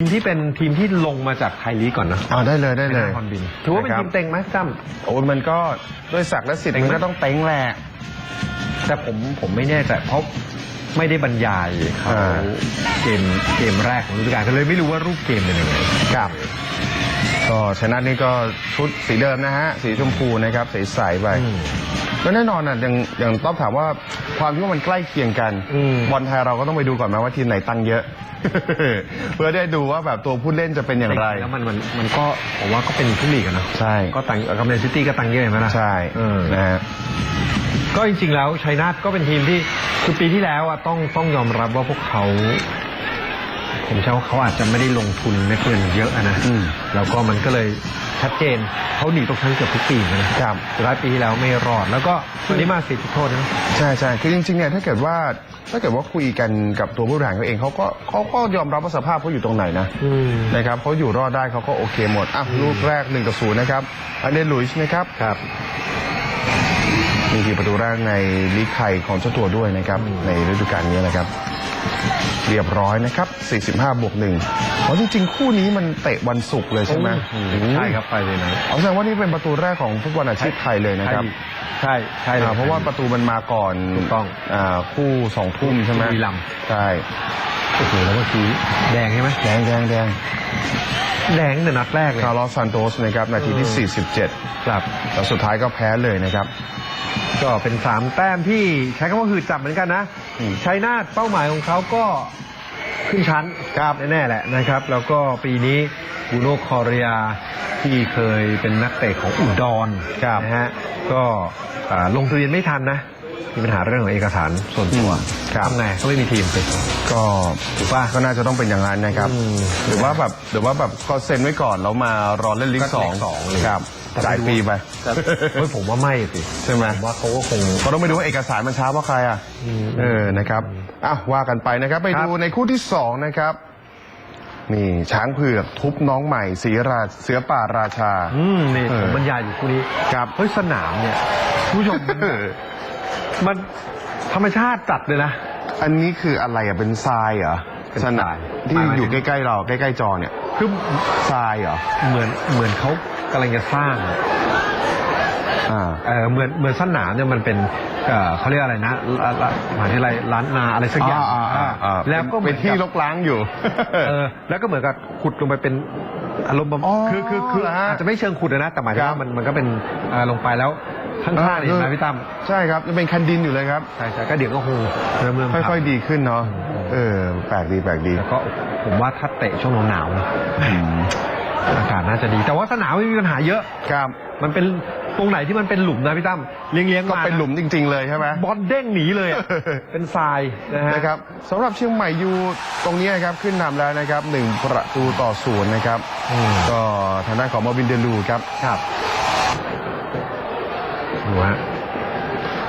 ทีมที่เป็นทีมที่ลงมาจากไทยลีกก่อนนะเอาได้เลยได้เลยชนะฮอนบินถือว่าเป็นทีมเต็งไหมจ้ำ โอ้ยมันก็ด้วยศักดิ์และสิทธิ์เต็งไหม มันก็ต้องเต็งแหละ แต่ผมผมไม่แน่ใจเพราะไม่ได้บรรยายเขาอ่า เกมเกมแรกของฤดูกาลก็เลยไม่รู้ว่ารูปเกมเป็นยังไงครับก็ชนะนี่ก็ชุดสีเดิมนะฮะ สีชมพูนะครับใสๆไปอืม ก็แน่นอนอะอย่างอย่างต้องถามว่าความที่ว่ามันใกล้เคียงกันอืม บอลไทยเราก็ต้องไปดูก่อนไหมว่าทีมไหนตังค์เยอะ เพื่อได้ดูว่าแบบตัวผู้เล่นจะเป็นอย่างไร แล้วมันมันมันก็ผมว่าก็เป็นทุกลีกอะเนอะใช่ ก็ตังกับแมนซิตี้ก็ตังเยอะเห็นไหมล่ะใช่เออนะฮะ ก็จริงๆแล้วชัยนาทก็เป็นทีมที่คือปีที่แล้วอะต้องต้องยอมรับว่าพวกเขา ผมเชื่อว่าเขาอาจจะไม่ได้ลงทุนไม่เกินเยอะอะนะอืม แล้วก็มันก็เลย ชัดเจนเขาหนีตกชั้นเกือบทุกปีเหมือนกันนะครับสุดท้ายปีที่แล้วไม่รอด แล้วก็วันนี้มาเสียจุดโทษนะใช่ใช่คือจริงๆเนี่ยถ้าเกิดว่าถ้าเกิดว่าคุยกันกับตัวผู้บริหารเขาเองเขาก็เขาก็ยอมรับว่าสภาพเขาอยู่ตรงไหนนะอืมนะครับเขาอยู่รอดได้เขาก็โอเคหมดอะลูกแรก1กับ0นะครับอันเดนลุยส์นะครับครับนี่คือประตูแรกในลีกไทยของเจ้าตัวด้วยนะครับอืมในฤดูกาลนี้นะครับ เรียบร้อยนะครับ 45 บวกหนึ่ง อ๋อจริงๆคู่นี้มันเตะวันศุกร์เลยใช่ไหมใช่ครับไปเลยนะเอาแสดงว่านี่เป็นประตูแรกของฟุตบอลอาชีพไทยเลยนะครับ ใช่ใช่ลยอ่าเพราะว่าประตูมันมาก่อนถูกต้องอ่าคู่สองทุ่มใช่ไหมบุรีรัมย์ใช่โอ้โหแล้วเมื่อกี้แดงใช่ไหมแดงแดงแดงแดงแต่นัดแรกเลยคาร์ลอสซานโตสนะครับนาทีที่เออ47 ครับแล้วสุดท้ายก็แพ้เลยนะครับ ก็เป็นสามแต้มที่ใช้คำว่าหืดจับเหมือนกันนะอืมชัยนาทเป้าหมายของเขาก็ ขึ้นชั้นครับแน่ๆแหละนะครับ แล้วก็ปีนี้บูโนคอเรียที่เคยเป็นนักเตะของอุดรนะฮะก็อ่าลงทะเบียนไม่ทันนะมีปัญหาเรื่องของเอกสารส่วนตัวครับทำไงก็ไม่มีทีมสิก็ถูกป่ะก็น่าจะต้องเป็นอย่างนั้นนะครับอืมหรือว่าแบบหรือว่าแบบก็เซ็นไว้ก่อนแล้วมารอเล่นลีกก็สองลีกสองเลยครับแต่จ่ายไม่รู้ปีไปแต่เฮ้ยผมว่าไม่สิใช่ไหมผมว่าเขาก็คงเขาต้องไปดูว่าเอกสารมันช้าเพราะใครอะอืมเออนะครับ อะว่ากันไปนะครับ ไปครับดูในคู่ที่สองนะครับ นี่ช้างเผือกทุบน้องใหม่สีราเสือป่าราชา อืมนี่เออ ผมบรรยายอยู่คู่นี้ครับ เฮ้ยสนามเนี่ยคุณผู้ชมเออมันธรรมชาติจัดเลยนะ อันนี้คืออะไรอะเป็นทรายเหรอเป็นสทรายนามที่หมายถึงอยู่ใกล้ๆเราใกล้ๆจอเนี่ยคือทรายเหรอเหมือนเหมือนเขากำลังจะสร้างอ่า เออเหมือนเหมือนสนามเนี่ยมันเป็น เอ่อเขาเรียกอะไรนะละละมหาวิทยาลัยล้านนาอะไรสักอย่างอ่าอ่าอ่าแล้วก็หมืเป็อนนที่กับรกล้างอยู่ เออแล้วก็เหมือนกับขุดลงไปเป็นอารมณ์แบบอ๋อคือคือคือเหรอฮะอาจจะไม่เชิงขุดนะ แต่หมายถึงครับว่ามันมันก็เป็นเอ่อลงไปแล้วข้างๆนี่เห็นไหมพี่ตั้มใช่ครับยังเป็นคันดินอยู่เลยครับ ใช่ใช่ก็เดี๋ยวก็คงเริ่มเริ่มค่อยทำๆดีขึ้นเนาะอืมเออ แปลกดีแปลกดีแล้วก็ผมว่าถ้าเตะช่วงหนาวๆนะอากาศน่าจะดี แต่ว่าสนามไม่มีปัญหาเยอะ ครับ มันเป็น ตรงไหนที่มันเป็นหลุมนะพี่ตั้มเลี้ยงเลี้ยงๆก็มาเป็นหลุมจริง ๆ เลยใช่ไหม บอลเด้งหนีเลยอะเป็นทรายนะฮะ นะครับสำหรับเชียงใหม่ยูตรงนี้นะครับขึ้นนำแล้วนะครับหนึ่งประตูต่อศูนย์นะครับอืม ก็ทางด้านของมาวินเดลูครับครับดูฮะ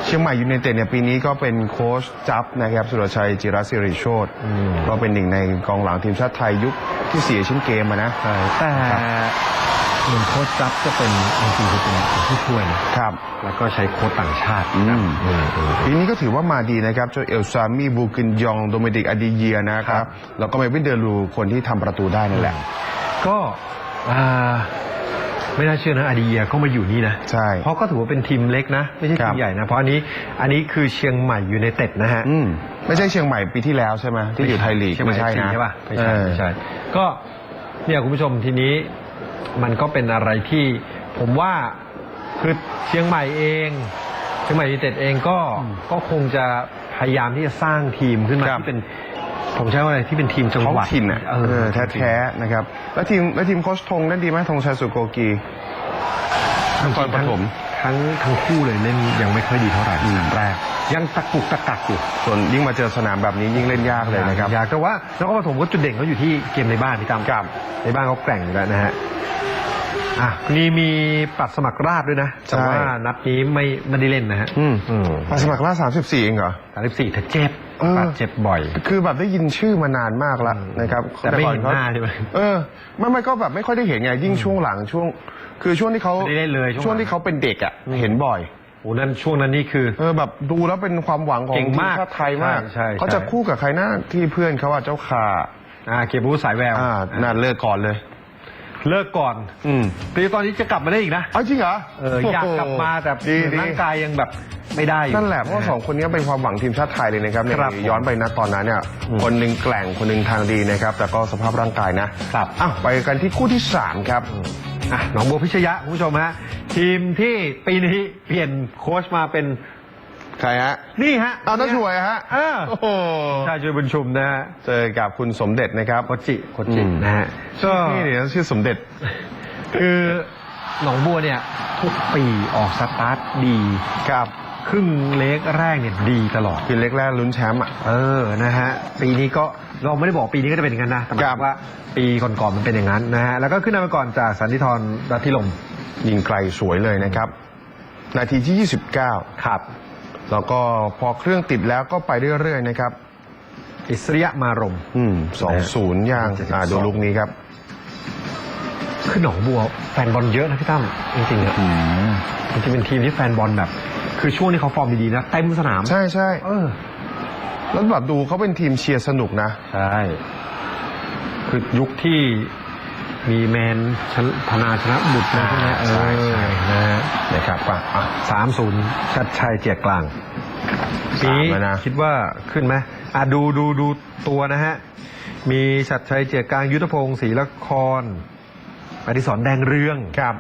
เชียงใหม่ยูไนเต็ดเนี่ยปีนี้ก็เป็นโค้ชจับนะครับสุรชัยจิรศิริโชตอืม ก็เป็นหนึ่งในกองหลังทีมชาติไทยยุคที่เสียชิ้นเกมอะนะ แต่ครับเหมือนโค้ชจับจะเป็นจริงๆคือเป็นผู้ช่วยนะครับ แล้วก็ใช้โค้ชต่างชาติอืมอืมอืมปีนี้ก็ถือว่ามาดีนะครับโจเอลซามีบูกินยองโดเมดิกอดีเยียนะคครัรับบแล้วก็เมวินเดลูคนที่ทำประตูได้นั่นแหละ ก็อ่าไม่น่าเชื่อนะอาดีเยียก็มาอยู่นี่นะใช่เพราะก็ถือว่าเป็นทีมเล็กนะ ไม่ใช่ครัทีบมใหญ่นะ เพราะอันนี้อันนี้คือเชียงใหม่ยูไนเต็ดนะฮะอืมไม่ใช่เชียงใหม่ปีที่แล้วใช่ไหมที่อยู่ไทยลีกเชียงใหม่ไม่ใช่ FC นะใช่ป่ะไม่ใช่เออไม่ใช่ก็เนี่ยคุณผู้ชมทีนี้ มันก็เป็นอะไรที่ผมว่าคือเชียงใหม่เอง เชียงใหม่ยูไนเต็ดเองก็ก็คงจะพยายามที่จะสร้างทีมขึ้นมาครับที่เป็นผมใช้ว่าอะไรที่เป็นทีมจังท้องหวัดถิ่นอะเอเอออแท้ๆนะครับ แล้วทีมแล้วทีมโค้ชธงนั่นดีไหมธงชัยสุโกกีนครปฐมทั้งทั้งคู่เลยเล่นยังไม่ค่อยดีเท่าไหร่อืมสนามแรก ยังตะกุกตะกักอยู่ส่วนยิ่งมาเจอสนามแบบนี้ยิ่งเล่นยากเลยนะครับอยากแต่ว่านครปฐมก็จุดเด่นเขาอยู่ที่เกมในบ้านพี่ตามกับในบ้านเขาแกร่งอยู่แล้วนะฮะอะนี่มีปัดสมัครราชด้วยนะแต่ใช่ว่านัดนี้ไม่ไม่ได้เล่นนะฮะอืมอืมมาสมัครล่าสามสิบสี่เองเหรอสามสิบสี่แต่เจ็บเออบาดเจ็บบ่อย คือแบบได้ยินชื่อมานานมากแล้วนะครับแต่ไม่เห็นก่อหน้าใช่ไหมเออไม่ไม่ก็แบบไม่ค่อยได้เห็นไงยิ่งช่วงหลังช่วง คือช่วงที่เขาไม่ได้เล่นเลยช่วงหลังช่วงที่เขาเป็นเด็กอะเห็นบ่อย โอ้นั่นช่วงนั้นนี่คือ เออแบบดูแล้วเป็นความหวังของเก่งทีมมากชาติไทยมากใช่ใช่ เขาจะใช่คู่กับใครนะที่เพื่อนเขาอะเจ้าขาอ่าเกียร์บูสายแววอ่าน่าเลิกก่อนเลย เลิกก่อนอืมแต่ตอนนี้จะกลับมาได้อีกนะเอาจริงเหรอเอออยากกลับมาแต่ดีเหมือนดีร่างกายยังแบบไม่ได้อยู่ นั่นแหละเพราะว่าสองคนนี้เป็นความหวังทีมชาติไทยเลยนะครับในครับย้อนไปนะตอนนั้นเนี่ย อืมคนหนึ่งแกร่งคนหนึ่งทางดีนะครับ แต่ก็สภาพร่างกายนะครับ อ้าวไปกันที่คู่ที่สามครับ อะหนองบัวพิชยะคุณผู้ชมฮะ ทีมที่ปีนี้เปลี่ยนโค้ชมาเป็นใครฮะนี่ฮะเอาน้าช่วยฮะเออโอ้โหชาช่วยบุญชุมนะฮะเจอกับคุณสมเด็จนะครับโคจิโคจิอืมนะฮะก็นี่เนี่ยชื่อสมเด็จ คือหนองบัวเนี่ย ทุกปีออกสตาร์ทดีครับครึ่งเล็กแรกเนี่ยดีตลอดทีเล็กแรกลุ้นแชมป์อะเออนะฮะปีนี้ก็เราไม่ได้บอกปีนี้ก็จะเป็นอย่างนั้นนะแต่หมายครัถึบงว่าปีก่อนๆมันเป็นอย่างนั้นนะฮะแล้วก็ขึ้นนำไปก่อนจากสันติธรรัตทิลม ยิงไกลสวยเลยนะครับ นาทีที่ 29 ครับ แล้วก็พอเครื่องติดแล้วก็ไปเรื่อยๆนะครับ อิสริยะมารมอืมสองศูนย์ย่าง72อ่าดูลูกนี้ครับ คือหนองบัวแฟนบอลเยอะนะพี่ตั้มจริงๆอะจริงๆเป็นทีมที่แฟนบอลแบบ คือช่วงที่เขาฟอร์มดีๆนะเต็มสนามใช่ใช่เออแล้วแบบดูเขาเป็นทีมเชียร์สนุกนะ ใช่ คือยุคที่ มีแมนชนธนาชนะบุตรนะใช่ไหมเอใช่อใช่นะฮะนะครับอะอะสามศูนย์ชัดชัยเจียกกลางปีนี้สามแล้วนะ คิดว่าขึ้นไหมอะดูดูดูตัวนะฮะ มีชัดชัยเจียกกลางยุทธพงศ์ศรีละครอดิศรแดงเรืองครับ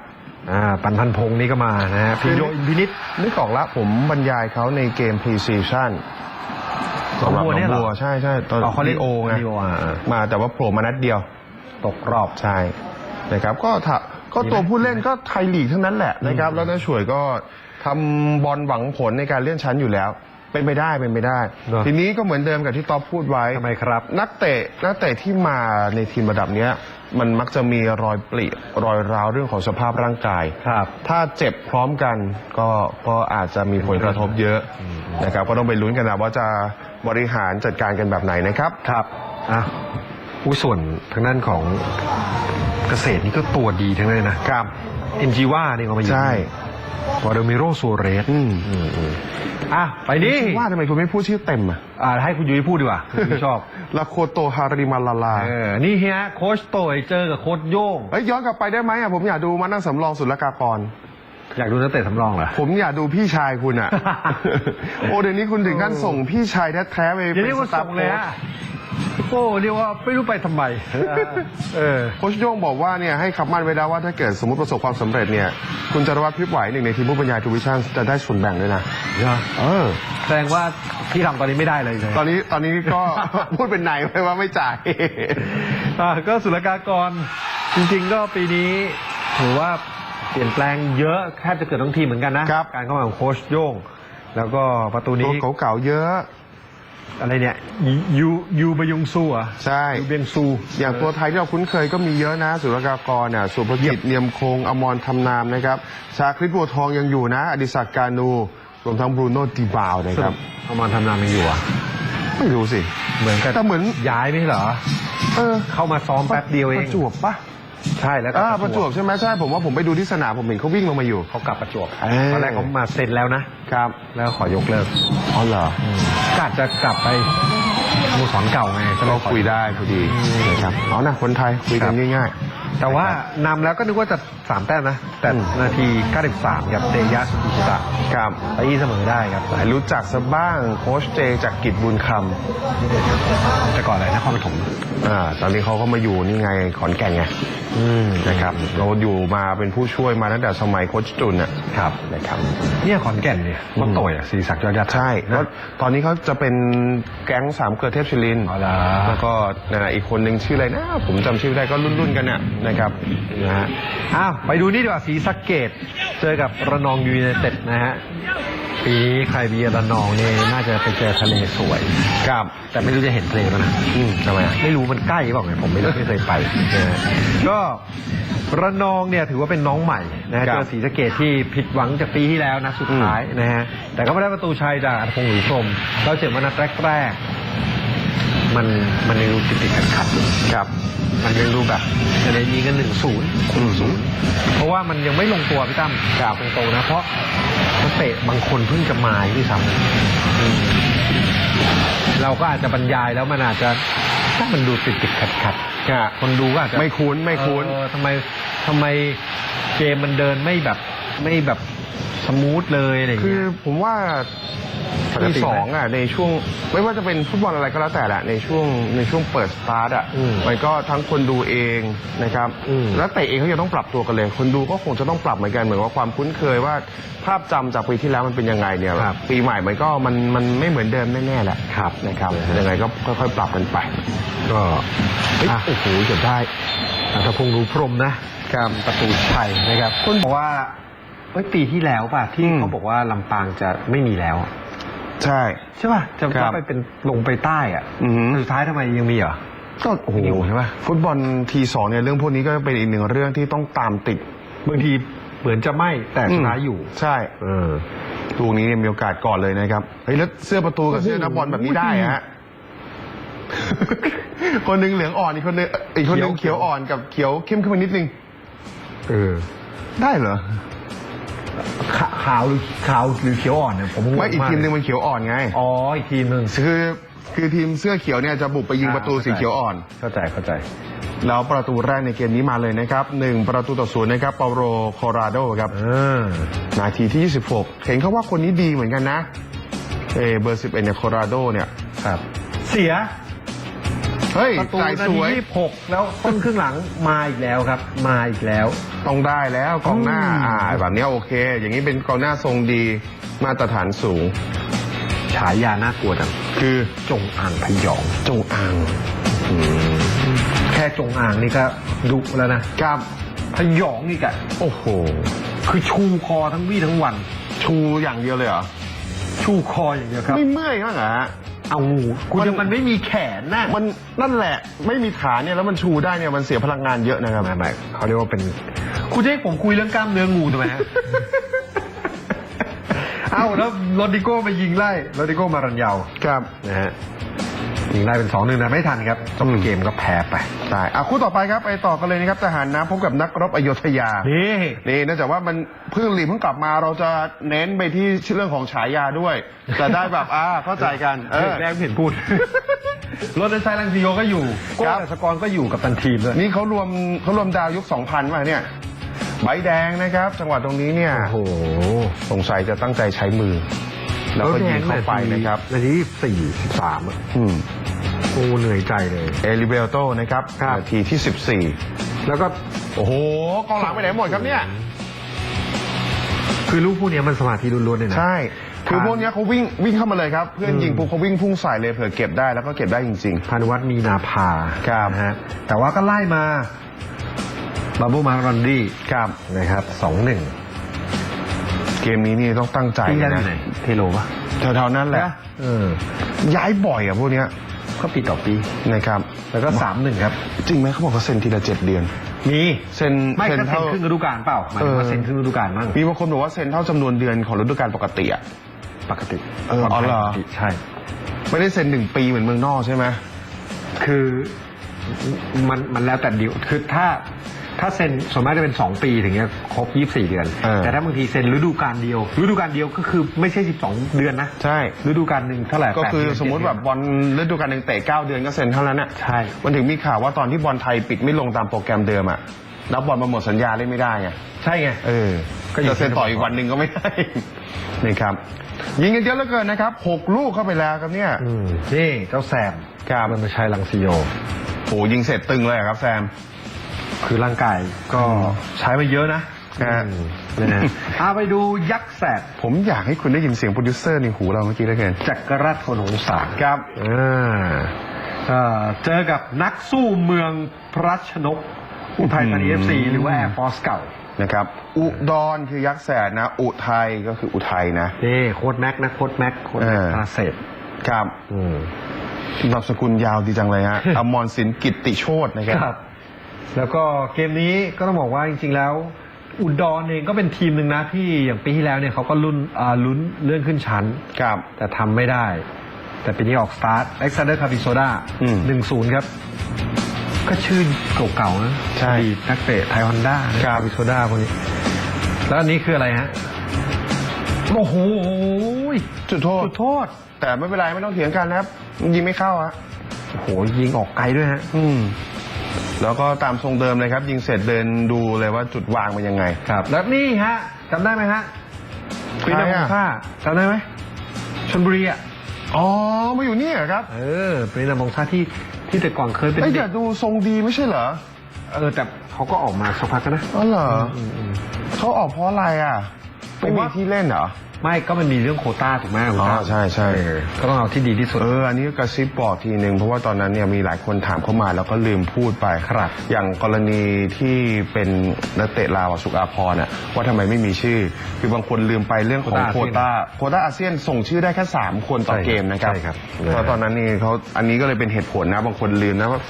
อ่าปันพันพงศ์นี่ก็มานะฮะพิโยอินพินิษ นึกออกละผมบรรยายเขาในเกมพรีซีชั่นหนองบัวเนี่ยเหรอใช่ใช่ตอนอ๋อเขาเล่นโอไงลีโออ่าอ่ามาแต่ว่าโผล่มานัดเดียว ตกรอบ ใช่นะครับก็ถ้าก็ดีไหมตัวผู้เล่นก็ไทยลีกทั้งนั้นแหละนะครับแล้วน้าช่วยก็ทำบอลหวังผลในการเลื่อนชั้นอยู่แล้ว เป็นไปได้เป็นไปได้ เนอะ ทีนี้ก็เหมือนเดิมกับที่ต๊อบพูดไว้ ทำไมครับ นักเตะนักเตะที่มาในทีมระดับเนี้ย มันมักจะมีรอยปริรอยร้าวเรื่องของสภาพร่างกาย ครับ ถ้าเจ็บพร้อมกันก็ก็อาจจะมีผลกระทบเยอะนะครับ ก็ต้องไปลุ้นกันนะว่าจะบริหารจัดการกันแบบไหนนะครับ ครับอะ ผู้ส่วนทางด้านของเกษตรนี่ก็ตัวดีทั้งนั้นเลยนะครับเอ็นจีว่านี่ก็มาอยู่ใช่วาเดมิโรซัวเรสอืมอืมอืมอะไปดิว่าทำไมคุณไม่พูดชื่อเต็มอะอ่าให้คุณยุ้ยพูดดีกว่าคุณยุ้ยชอบลาโคโตฮาริมาลาลาเออนี่เฮียโค้ชโตยเจอกับโค้ชโย่งเอ้ยย้อนกลับไปได้ไหมอะผมอยากดูมานั่งสำรองสุลกากรอยากดูนักเตะสำรองเหรอ ผมอยากดูพี่ชายคุณอะ โอ้เดี๋ยวนี้คุณถึงขั้นส่งพี่ชายแท้ๆไปอย่าเป็นเรียกสว่าตาส่ฟงโค้เลยชฮะ โอ้เรียกว่าไม่รู้ไปทำไม เออ โค้ชโย่งบอกว่าเนี่ยให้คำมั่นไว้แล้วว่าถ้าเกิดสมมติประสบความสำเร็จเนี่ย คุณจารวัตรพริบไหวหนึ่งในทีมผู้บรรยายทูวิชั่นจะได้ส่วนแบ่งด้วยนะ เออ แสดงว่าที่ทำตอนนี้ไม่ได้เลยใช่ไหมตอนนี้ตอนนี้ก็ พูดเป็นไหนไว้ว่าไม่จ่าย อ่าก็สุลกากรจริงๆก็ปีนี้ถือว่าเปลี่ยนแปลงเยอะแทบจะเกิดทั้งทีมเหมือนกันนะครับ การเข้ามาของโค้ชโย่ง แล้วก็ประตูตันี้วเก่าๆเยอะ อะไรเนี่ยยูยูบยุงซูเหรอะใช่ ยูเบียงซู อย่างตัวไทยที่เราคุ้นเคยก็มีเยอะนะ สุรกากรเนี่ยสุภกิจเนียมคงอมรทำนามนะครับ ชาคริตบัวทองยังอยู่นะ อดิศักดิ์การนูรวมทั้งบรูโน่ดีบาวนะสครุรับปเอามาทำนามยังอยู่อะไม่รู้สิ เหมือนกันแต่เหมือนย้ายไม่ใช่เหรอเออเข้ามาซ้อมแป๊บเดียวเอปงระจวบปะ ใช่แล้วก็อ่าประจวบใช่ไหมใช่ผมว่าผมไปดูที่สนามผมเห็นเขาวิ่งลงมาอยู่ เขากลับประจวบเอ้ย ตอนแรกเขามาเซ็นแล้วนะครับแล้วขอยกเลิกอ๋อเหรอกาจะกลับไปสโมสรเก่าไงก็คุยได้พอดีนะครับเอานะคนไทยคุยกันง่าย แต่ว่านำแล้วก็นึกว่าจะสามแต้มนะ แต่อืมนาที 93ครับเตยะสุกิชิตะๆครับตีเสมอได้ครับแต่รู้จักซะบ้างโค้ชเจจากกิจบุญคแต่ก่อนอะไรนครปฐมำอ่าตอนนี้เขาก็มาอยู่นี่ไงขอนแก่นไงอืมนะครับเราอยู่มาเป็นผู้ช่วยมาตั้งแต่สมัยโค้ชจุนน่ะครับนะครับเนี่ยขอนแก่นเนี่ยมันโตยอะสีศักดิ์ยอดยัดใช่นะแล้วตอนนี้เขาจะเป็นแก๊งสามเกลือเทพชิลินอ๋อเหรอแล้วก็นะอีกคนหนึ่งชื่ออะไรนะ ผมจำชื่อได้ก็รุ่นๆกันน่ะนะครับนะฮะอ้าวไปดูนี่ดีกว่าสีสะเกต เจอกับระนองยูไนเต็ดนะฮะปีนี้ใครเบียร์ระนองเนี่ยน่าจะไปเจอทะเลสวย ครับ แต่ไม่รู้จะเห็นทะเลมั้ยนะอืมทำไมอะไม่รู้มันใกล้เปล่าไงผมไม่รู้ไม่เคยไปนะฮะก็ระนองเนี่ยถือว่าเป็นน้องใหม่นะฮะครับเจอศรีสะเกดที่ผิดหวังจากปีที่แล้วนะสุดท้ายนะฮะแต่ก็ไม่ได้ประตูชัยจากอัธพงศ์หรือพรหมเราเจอมานัดแรกๆ มันมันยังดูติดติดขัดขัดๆอยู่ครับ มันยังดูแบบจะได้ยิงกันหนึ่งศูนย์อืมศูนย์เพราะว่ามันยังไม่ลงตัวพี่ตั้มกล่าวตรงๆนะ เพราะนักเตะบางคนเพิ่งจะมาที่ซ้ำอืมเราก็อาจจะบรรยายแล้วมันอาจจะถ้ามันดูติดติดขัดขัดอะคนดูก็อาจจะไม่คุ้นไม่คุ้นเออทำไมทำไมเกมมันเดินไม่แบบไม่แบบสมูทเลยอะไรอย่างคืเงี้อยผมว่า ปกติทีไหม สองอะในช่วงไม่ว่าจะเป็นฟุตบอลอะไรก็แล้วแต่แหละในช่วงในช่วงเปิดสตาร์ทอะอืมมันก็ทั้งคนดูเองนะครับอืม แล้วแต่เองเขาจะต้องปรับตัวกันเลย คนดูก็คงจะต้องปรับเหมือนกันเหมือนว่าความคุ้นเคยว่าภาพจำจากปีที่แล้วมันเป็นยังไงเนี่ยครับปีใหม่มันก็มันมันไม่เหมือนเดิมแน่ๆแหละครับนะครับนะฮะยังไงก็ค่อยๆปรับกันไป ก็เฮ้ยอะ โอ้โหเกือบได้อัตพงษ์รู้พรหมนะครับประตูชัยนะครับคุณบอกว่าเฮ้ยปีที่แล้วป่ะที่อืม เขาบอกว่าลำปางจะไม่มีแล้วอะ ใช่ ใช่ป่ะจะครัจะบไปเป็นลงไปใต้อะอือหือสุดท้ายทำไมยังมีเหรอ ก็โอ้โหอยู่ใช่ปะ ฟุตบอลทีสองเนี่ยเรื่องพวกนี้ก็เป็นอีกหนึ่งเรื่องที่ต้องตามติดบางทีเหมือนจะไม่แต่สุดท้ายอยู่ ใช่เออ ลูกนี้เนี่ยมีโอกาสก่อนเลยนะครับเฮ้ยแล้วเสื้อประตูกับเสื้อนักบอลแบบนี้ได้อะฮะ คนหนึ่งเหลืองอ่อนอีกคนหนึงอีกคนหนึงเขีเขียยววอ่อนกับเขียวเข้มขึ้นมานิดนึง เออ ได้เหรอ ขาขาวหรือขาวหรือเขียวอ่อนเนี่ยผมงงไม่อีกทีมหนึ่งากมันเขียวอ่อนไงอ๋ออีกทีมหนึ่งคือคือทีมเสื้อเขียวเนี่ยจะบุกไปยิงประตูสีเขียวอ่อน เข้าใจเข้าใจ แล้วประตูแรกในเกมนี้มาเลยนะครับหนึ่งประตูต่อศูนย์นะครับเปาโรโคราโดครับเออนาทีที่ 26 เห็นเขาว่าคนนี้ดีเหมือนกันนะเออเบอร์11เนี่ยโคราโดเนี่ยครับ เสีย เฮ้ยประตูจ่ายนาสทีวยที่หกแล้วต้นครึ่งหลังมาอีกแล้วครับ มาอีกแล้ว ต้องได้แล้วกองหน้า อืม อ่า แบบเนี้ยโอเค อย่างนี้เป็นกองหน้าทรงดีมาตรฐานสูง ฉายาน่ากลัวจังคือจงอ่างพยองจงอางแค่จงอ่างนี่ก็ดุแล้วนะพยองนี่กะโอ้โห คือชูคอทั้งวี่ทั้งวัน ชูอย่างเดียวเลยเหรอ ชูคออย่างเดียวครับ ไม่เมื่อยบ้างเหรอฮะ เอาคุณมันมันไม่มีแขนนะมันนั่นแหละไม่มีฐานเนี่ยแล้วมันชูได้เนี่ยมันเสียพลังงานเยอะนะครับไม่ไม่เขาเรียกว่าเป็น คุณจะให้ผมคุยเรื่องกล้ามเนื้องูทำไมฮะเอ้าแล้วโรดิโก้มายิงไล่โรดิโก้มารันเยาวครับนะฮะ ยิงไล่เป็นสองหนึ่งนะไม่ทันครับจบเกมก็แพ้ไปใช่อะคู่ต่อไปครับไปต่อกันเลยนะครับทหารน้ำพบกับนักรบอโยธยานี่นี่เนื่องจากว่ามันเพิ่งลีกเพิ่งกลับมาเราจะเน้นไปที่เรื่องของฉายาด้วยจะได้แบบอ่าเข้าใจกันเออแรกไม่เห็นพูดรถในไซลังซิโยก็อยู่โก้ครับแต่สกรก็อยู่กับตันทีมด้วยนี่เขารวมเขารวมดาวยุค2000มาเนี่ยใบแดงนะครับ จังหวะตรงนี้เนี่ยโอ้โหสงสัยจะตั้งใจใช้มือ แล้วก็ยิงเข้าไปนะครับ นาทีสี่สิบสามอืมโอ้เหนื่อยใจเลยเอลิเบลโตนะครับครับนาทีที่แล้วก็14โอ้โหกองหลังไปไหนหมดครับเนี่ย คือลูกพวกเนี้ยมันสมาธิล้วนๆเลยนะใช่คือพวกเนี้ยเขาวิ่งวิ่งเข้ามาเลยครับ เพื่อนยิงปุ๊บเขาวิ่งพุ่งใส่เลยเผื่อเก็บได้แล้วก็เก็บได้จริงพานุวัฒน์มีนาภาครับนะฮะแต่ว่าก็ไล่มาบาบูมารอนดี้ๆครับนะครับสองหนึ่ง เกมนี้นี่ต้องตั้งใจที่นะอยู่ไหนเทโลปะแถวๆนั้นแหละ เออย้ายบ่อยอะพวกเนี้ยก็ปีต่อปีนะครับ แล้วก็สามหนึ่งครับ จริงไหมเขาบอกเขาเซ็นทีละเจ็ดเดือน มีเซ็นไม่เซ็นก็เซ็นเท่า ครึ่งฤดูกาลเปล่าหมายถึงว่าเออเซ็นครึ่งฤดูกาลมั่งมีบางคนบอกว่าเซ็นเท่าจำนวนเดือนของฤดูกาลปกติอะ ปกติเอออ๋อเหรอ ปกติใช่ ไม่ได้เซ็นหนึ่งปีเหมือนเมืองนอกใช่ไหม คือมันมันแล้วแต่ดีลคือถ้า ถ้าเซ็นส่วนมากจะเป็นสองปีถึงจะครบยี่สี่เดือน เออ แต่ถ้าบางทีเซ็นฤดูกาลเดียว ฤดูกาลเดียวก็คือไม่ใช่สิบสองเดือนนะ ใช่ ฤดูกาลหนึ่งเท่าไหร่ก็แปดคือเดืนสมมติเจ็ดแบเดืบอนบอลฤดูกาลหนึ่งเตะเก้าเดือนก็เซ็นเท่านั้นน่ะ ใช่ มันถึงมีข่าวว่าตอนที่บอลไทยปิดไม่ลงตามโปรแกรมเดิมอะนักบอลมาหมดสัญญาเล่นไม่ได้ไง ใช่ไง เออ ก็ก็อยู่ จะเซ็นต่ออีกวันหนึ่งก็ไม่ได้ นี่ครับ ยิงกันเยอะเหลือเกินนะครับหกลูกเข้าไปแล้วครับเนี่ย อืมนี่เจ้าแซมครับ มันไม่ใช่ลังซิโย โหยิงเสร็จตึงเลยอะครับแซม คือร่างกายก็ใช้มาเยอะนะฮะอืมนะฮะเอาไปดูยักษ์แสบผมอยากให้คุณได้ยินเสียงโปรดิวเซอร์ในหูเราเมื่อกี้แล้วกันจักรราชโทนงศาครับอ่าเอ่อเจอกับนักสู้เมืองพระชนกอุทัยธานีเอฟซีหรือว่าแอร์ฟอร์สเก่า นะครับ อุดรคือยักษ์แสดนะ อุทัยก็คืออุทัยนะ นี่โค้ดแม็กนะโค้ดแม็กโค้ดแม็กเออ พาเศษครับอืม นามสกุลยาวดีจังเลยฮะ อมรสินกิตติโชตนะครับ แล้วก็เกมนี้ก็ต้องบอกว่าจริง ๆ แล้ว อุดรเองก็เป็นทีมหนึ่งนะที่อย่างปีที่แล้วเนี่ยเขาก็ลุ้นอ่าลุ้นเลื่อนขึ้นชั้น ครับ แต่ทำไม่ได้ แต่ปีนี้ออกสตาร์ทเอ็กซานเดอร์คาบิโซดาอืมหนึ่งศูนย์ครับ ก็ชื่อเก่าๆนะใช่อดีตนักเตะไทยฮอนด้าครัคาบบิโซดาพวกนี้ แล้วอันนี้คืออะไรฮะ โอ้โหจุดโทษ จุดโทษ แต่ไม่เป็นไรไม่ต้องเถียงกันนะครับยิงไม่เข้าฮะโอ้โหยิงออกไกลด้วยฮะ อืม แล้วก็ตามทรงเดิมเลยครับ ยิงเสร็จเดินดูเลยว่าจุดวางเป็นยังไง ครับ แล้วนี่ฮะจำได้ไหมฮะใครปีอะ นามงค่าจำได้ไหมชลบุรีอะอ๋อมาอยู่นี่เหรอครับเออปีนามงค่าที่ที่แต่ก่อนเคยเป็นไอ้ยเด็แต่กดูทรงดีไม่ใช่เหรอเออแต่เขาก็ออกมาสักพักแล้วนะ อ๋อเหรออืมอืมเขาออกเพราะอะไรอะผไม่มมีว่าที่เล่นเหรอ ไม่ก็มันมีเรื่องโควต้าถูกไหมคุณอ๋อตั้มใช่ใช่ เออก็ต้องเอาที่ดีที่สุด เอออันนี้กระซิบบอกทีหนึ่งเพราะว่าตอนนั้นเนี่ยมีหลายคนถามเข้ามาแล้วก็ลืมพูดไปครับอย่างกรณีที่เป็นนักเตะลาวอะสุกอาพรน่ะว่าทำไมไม่มีชื่อ คือบางคนลืมไปเรื่องของโควต้าโควต้าอาเซียนส่งชื่อได้แค่ 3 คนต่อใช่เกมนะครับใช่ครับ เพราะตอนนั้นนี่เขาอันนี้ก็เลยเป็นเหตุผลนะบางคนลืมนะว่า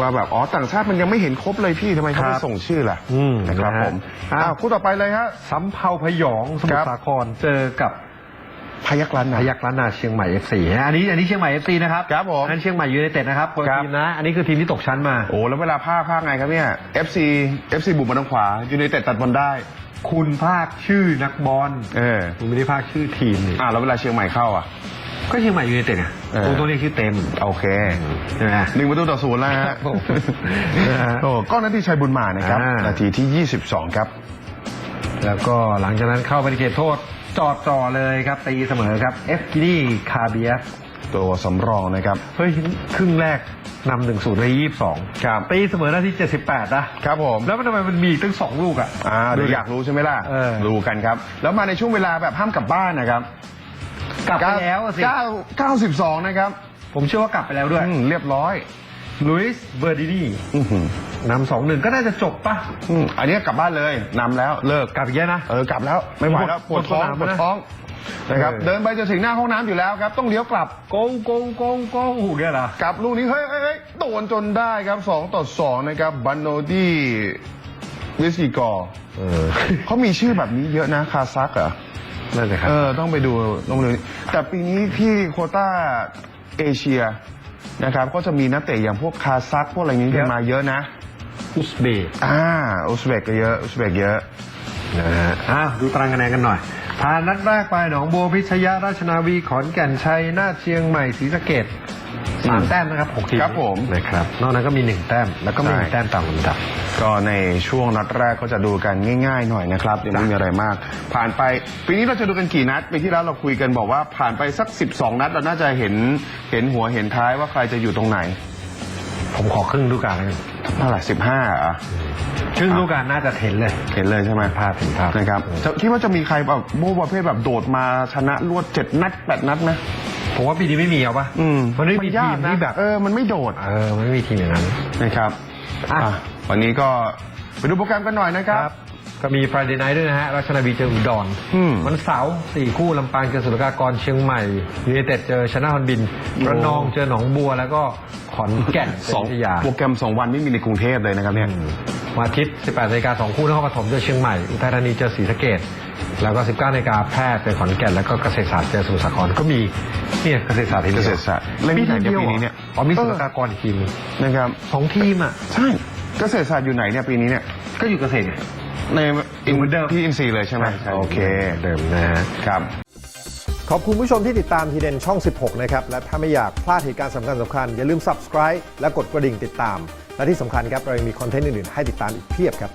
ว่าแบบอ๋อต่างชาติมันยังไม่เห็นครบเลยพี่ทำไมเขาไม่ส่งชื่อล่ะอืมนะครับนะฮะ ผมอะอ้าวคู่ต่อไปเลยฮะ สำเภาพยองสมุทครัรบสาครเจอกับพยักรันพนะยักล้านนาเชียงใหม่ F4 นะอันนี้อันนี้เชียงใหม่ F4 นะครับครับผมอันนั้นเชียงใหม่ยูไนเต็ดนะครับคนละครับทีมนะ อันนี้คือทีมที่ตกชั้นมา โอ้แล้วเวลาภาคภาคไงครับเนี่ย FC FC บุกมาทางขวายูไนเต็ดตัดบอลได้ คุณภาคชื่อนักบอลเออคุณไม่ได้ภาคชื่อทีมนี่อ่าแล้วเวลาเชียงใหม่เข้าอะก็เชียงใหม่ยูไนเต็ดไงเออตรงตัวนี้ชื่อเต็ม โอเคใช่ไหมหนึ่งประตูต่อศูนย์แล้วฮะครับผมนะฮะโอ้ก้อนนาทีชัยบุญมานะครับอ่านาทีที่ 22 ครับ แล้วก็หลังจากนั้นเข้าไปในเขตโทษ จอดจ่อเลยครับตีเสมอครับเอฟกินี่คาเบียสตัวสำรองนะครับ เฮ้ยครึ่งแรกนำหนึ่งศูนย์ในยี่สิบสองครับตีเสมอนาทีเจ็ดสิบแปดนะครับผมแล้วมันทำไมมันมีอีกตั้งสองลูกอะอ่าเดี๋ยวอยากรู้ใช่ไหมล่ะเออดูกันครับ แล้วมาในช่วงเวลาแบบห้ามกลับบ้านนะครับ กลับไปแล้วอะสิ9 92นะครับ ผมเชื่อว่ากลับไปแล้วด้วยอืมเรียบร้อย ลุยส์เบอร์ดินี่อื้อหือนำสองหนึ่งก็น่าจะจบปะอืมอันนี้กลับบ้านเลยนำแล้วเลิก กลับอีกแล้วนะ เออกลับแล้วไม่ไหวแล้วปวดท้องปปววดดท้ท้อองงนะครับเออเดินไปจะถึงหน้าห้องน้ำอยู่แล้วครับ ต้องเลี้ยวกลับโกงโกงโกงโกงหูเนี่ยเหรอกลับลูกนี้เฮ้ยเฮ้ยเฮ้ยโดนจนได้ครับ2ต่อ2นะครับบันโนดี้วิสกิกอร์เออเขามีชื่อแบบนี้เยอะนะคาซักเหรอนั่นเลยครับ เออต้องไปดูต้องไปดูแต่ปีนี้ที่โควต้าเอเชีย นะครับ ก็จะมีนักเตะอย่างพวกคาซักพวกอะไรนี้กันมาเยอะนะ อุซเบกอ่าอุซเบกก็เยอะอุซเบกเยอะนะฮะอะดูตารางคะแนนกันหน่อยผ่านนัดแรกไปหนองบัวพิชยะราชนาวีขอนแก่นชัยนาทเชียงใหม่ศรีสะเกดสามแต้มนะครับหกทีมครับผมนะครับนอกนั้นก็มีหนึ่งแต้มแล้วก็ไม่มีใช่แต้มตามลำดับ ก็ในช่วงนัดแรกก็จะดูกันง่าย ๆ หน่อยนะครับยังไม่มีอะไรมาก ผ่านไปปีนี้เราจะดูกันกี่นัดปีที่แล้วเราคุยกันบอกว่าผ่านไปสัก 12 นัดเราน่าจะเห็นเห็นหัวเห็นท้ายว่าใครจะอยู่ตรงไหนผมขอครึ่งฤดูกาลแล้วกันเท่าไหร่สิบห้าอะครึ่งฤดูกาลน่าจะเห็นเลย เห็นเลยใช่ไหมภาพเห็นภาพนะครับจะคิดว่าจะมีใครแบบโม่ประเภทแบบโดดมาชนะรวดเจ็ดนัดแปดนัดไหมผมว่าปีนี้ไม่มีเอาปะอืมมันไม่มียาทีกมนะที่แบบเออมันไม่โดด เออมันไม่มีทีมอย่างนั้นนะครับอะอะ วันนี้ก็ไปดูโปรแกรมกันหน่อยนะครับ ก็มี Friday Night ด้วยนะฮะ ราชนาวีเจออุดรอืมวันเสาร์สี่คู่ลำปางเจอสุรกากรเชียงใหม่ยูไนเต็ดเจอชนะฮอนบินโอ้ระนองเจอหนองบัวแล้วก็ขอนแก่นสองเจอพัทยา โปรแกรมสองวันไม่มีในกรุงเทพเลยนะครับเนี่ย วันอาทิตย์ 18นาฬิกาสองคู่นครปฐมเจอเชียงใหม่ อุทัยธานีเจอศรีสะเกดแล้วก็ 19นาฬิกาแพร่เจอขอนแก่น แล้วก็เกษตรศาสตร์เจอสมุทรสาคร ก็มีเนี่ยเกษตรศาสตร์ทีมดียวเกษตรศาสตร์เล่นที่ไหนเนี่ยปีนี้เนี่ย อ๋อมีสุรกากรอีกทีมหนึ่งนะครับ สองทีมอะ ใช่ เกษตรศาสตร์อยู่ไหนเนี่ยปีนี้เนี่ย ก็อยู่เกษตรไงในอยู่เหมือนเดิมที่อินซีเลยใช่ไหมโอเคเดิมนะฮะครับ ขอบคุณผู้ชมที่ติดตามทีเด่นช่อง 16 นะครับ และถ้าไม่อยากพลาดเหตุการณ์สำคัญสำคัญอย่าลืม subscribe และกดกระดิ่งติดตาม และที่สำคัญครับเรายังมีคอนเทนต์อื่นๆให้ติดตามอีกเพียบครับ